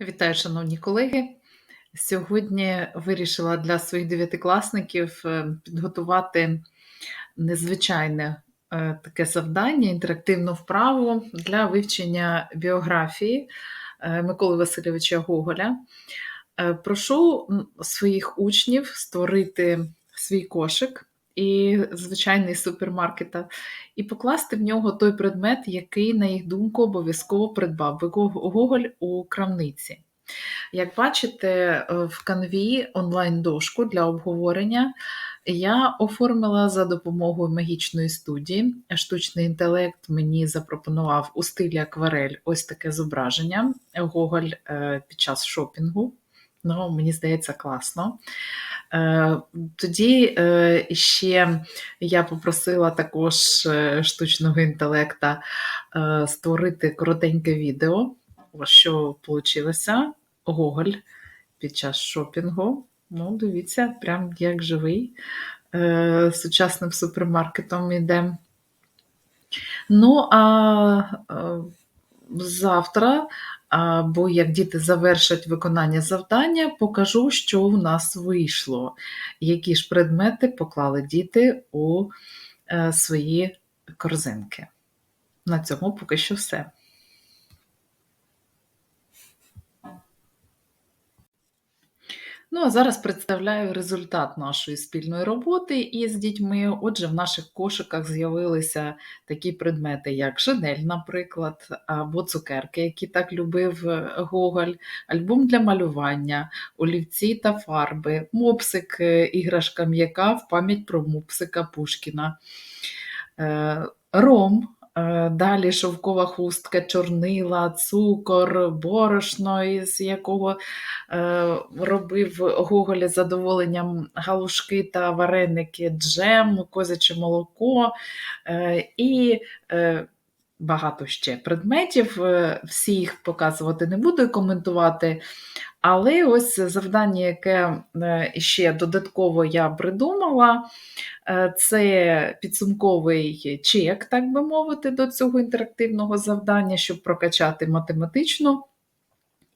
Вітаю, шановні колеги. Сьогодні вирішила для своїх дев'ятикласників е, підготувати незвичайне е, таке завдання, інтерактивну вправу для вивчення біографії е, Миколи Васильовича Гоголя. Прошу своїх учнів створити свій кошик і звичайний супермаркета, і покласти в нього той предмет, який, на їх думку, обов'язково придбав Гоголь у крамниці. Як бачите, е, в канві онлайн-дошку для обговорення я оформила за допомогою магічної студії. Штучний інтелект мені запропонував у стилі акварель ось таке зображення Гоголь е, під час шопінгу. Ну, Мені здається, класно. Е, тоді е, ще я попросила також е, штучного інтелекта створити коротеньке відео, що вийшло. Гоголь під час шопінгу. Ну, дивіться, прям як живий. Сучасним супермаркетом йде. Ну, а завтра або як діти завершать виконання завдання, покажу, що у нас вийшло, які ж предмети поклали діти у е, свої корзинки. На цьому поки що все. Ну, а зараз представляю результат нашої спільної роботи із дітьми. Отже, в наших кошиках з'явилися такі предмети, як Женель, наприклад, або цукерки, які так любив е, Гоголь, альбом для малювання, олівці та фарби, мопсик, іграшка м'яка в пам'ять про мопсика Пушкіна. Е, ром далі шовкова хустка, чорнила, цукор, борошно, із якого е, робив Гоголь з задоволенням галушки та вареники, джем, козяче молоко. Е, і багато ще предметів. Всі їх показувати не буду і коментувати. Але ось завдання, яке е, ще додатково я придумала, е, це підсумковий чек, так би мовити, до цього інтерактивного завдання, щоб прокачати математичну.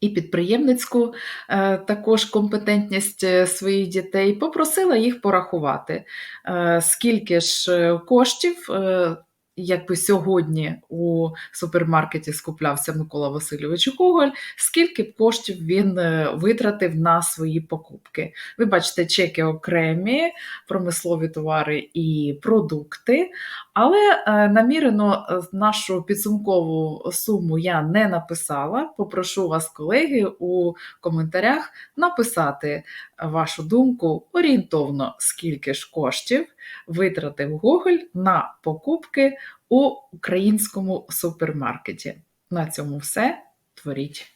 І підприємницьку е, також компетентність своїх дітей, попросила їх порахувати, скільки ж коштів якби сьогодні у супермаркеті скуплявся Микола Васильович Гоголь, скільки б коштів він е, витратив на свої покупки. Ви бачите, чеки окремі, промислові товари і продукти, але е, намірено е, нашу підсумкову суму я не написала. Попрошу вас, колеги, у коментарях написати вашу думку орієнтовно, скільки ж коштів витратив Гоголь на покупки у українському супермаркеті. На цьому все. Творіть